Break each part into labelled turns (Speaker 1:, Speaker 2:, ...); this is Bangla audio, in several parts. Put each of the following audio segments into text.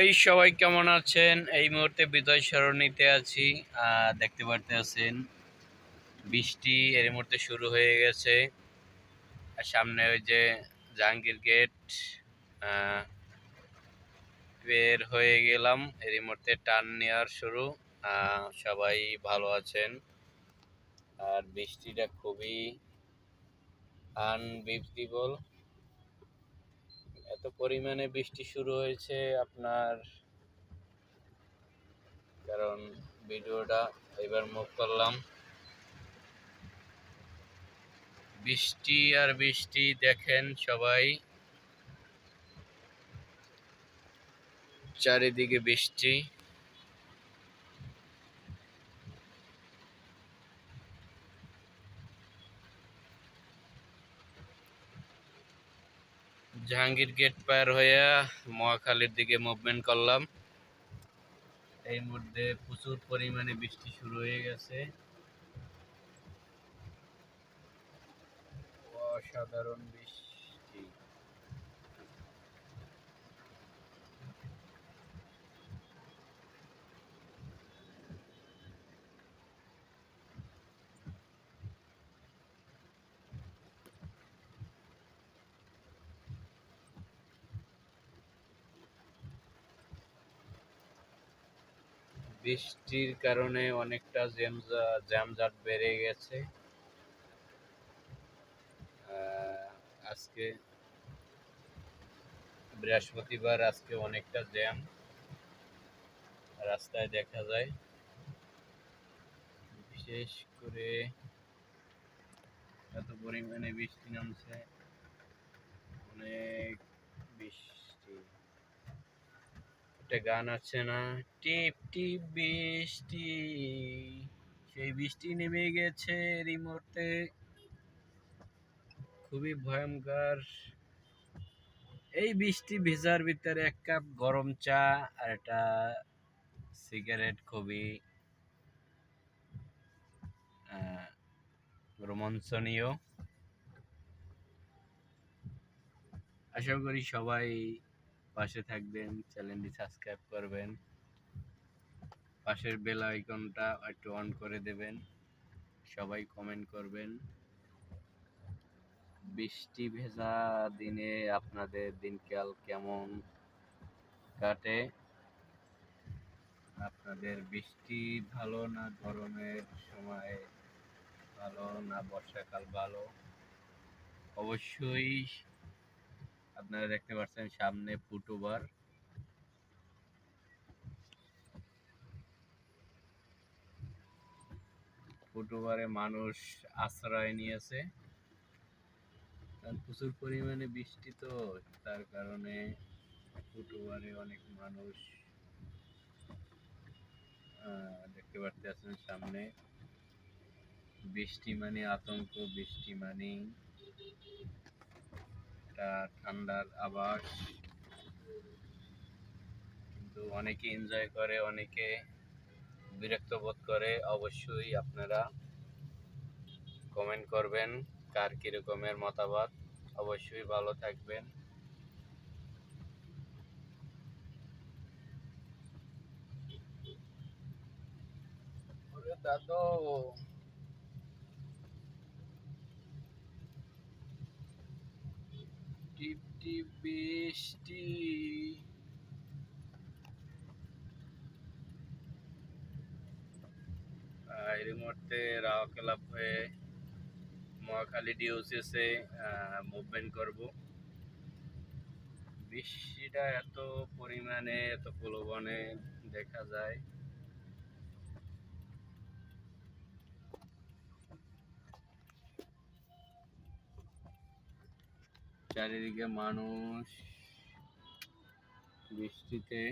Speaker 1: এই সবাই কেমন আছেন? এই মুহূর্তে বিজয় সরণিতে আছি। দেখতে পারতে আছেন বৃষ্টি এর মুহূর্তে শুরু হয়ে গেছে। আর সামনে ওই যে জাহাঙ্গীর গেট বের হয়ে গেলাম। এর মুহূর্তে টার্ন নেওয়ার শুরু। সবাই ভালো আছেন। আর বৃষ্টিটা খুবই আনবিউটিবল এত পরিমাণে বৃষ্টি শুরু হয়েছে আপনার, কারণ ভিডিওটা এবার মুভ করলাম। বৃষ্টি আর বৃষ্টি দেখেন সবাই। চারিদিকে বৃষ্টি। জাহাঙ্গীর গেট পার হয়ে মহাখালীর দিকে মুভমেন্ট করলাম। এই মধ্যে প্রচুর পরিমাণে বৃষ্টি শুরু হয়ে গেছে। অসাধারণ বৃষ্টি। বৃষ্টির কারণে অনেকটা জ্যামজা- জ্যামজাট বেড়ে গেছে। আজকে বৃহস্পতিবার আজকে অনেকটা জ্যাম রাস্তায় দেখা যায়। বিশেষ করে এত পরিমাণে বৃষ্টি নামছে। অনেক বৃষ্টি একটা গান আছে না? টিপ টিপ, বৃষ্টি। সেই বৃষ্টি নেমে গেছে মুহূর্তে। খুবই ভয়ঙ্কর। এই বৃষ্টি ভেজার ভিতরে এক কাপ গরম চা আর একটা সিগারেট খুবই রোমাঞ্চনীয়। আশা করি সবাই পাশে থাকবেন, চ্যানেলটি সাবস্ক্রাইব করবেন। পাশের বেল আইকনটা একটু অন করে দেবেন। সবাই কমেন্ট করবেন। বৃষ্টি ভেজা দিনে আপনাদের দিনকাল কেমন কাটে? আপনাদের বৃষ্টি ভালো না গরমের সময় ভালো না বর্ষাকাল ভালো? অবশ্যই আপনারা দেখতে পাচ্ছেন সামনে ফুটওভার ফুটওভারে মানুষ আশ্রয় নিয়েছে। কারণ প্রচুর পরিমাণে বৃষ্টি তো, তার কারণে ফুটওভারে অনেক মানুষ দেখতে আছেন সামনে। বৃষ্টি মানে আতঙ্ক, বৃষ্টি মানে একটা ঠান্ডার আবাস কিন্তু অনেকে এনজয় করে, অনেকে বিরক্ত বোধ করে। অবশ্যই আপনারা কমেন্ট করবেন কার কিরকমের মতামত। অবশ্যই ভালো থাকবেন। দাদু। টিপ টিপ বৃষ্টি এর মুহূর্তে রাও ক্লাব হয়ে মহাখালী ডিওসিসে মুভমেন্ট করব। বৃষ্টিটা এত পরিমাণে, এত প্রলোভনে দেখা যায়। চারিদিকে মানুষ বৃষ্টিতে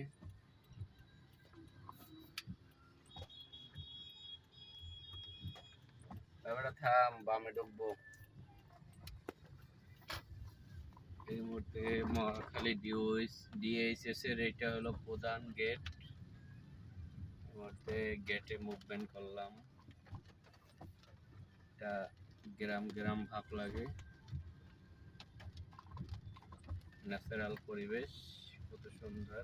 Speaker 1: তারপরে থাম, বামে ঢুকবো। এই মুহূর্তে মহাখালী ডিওএস ডিএইচএস এর এটা হলো প্রধান গেট এই মুহূর্তে গেটে মুভমেন্ট করলাম। এটা গ্রাম গ্রাম ভাব লাগে। ন্যাচারাল পরিবেশ, কত সুন্দর।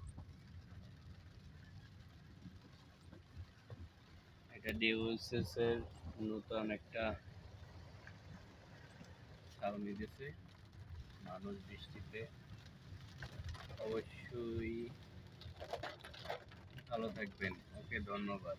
Speaker 1: এটা ডিউসেস এর নতুন একটা ছাউনি দিয়েছে মানুষ বৃষ্টিতে। অবশ্যই ভালো থাকবেন। ওকে, ধন্যবাদ।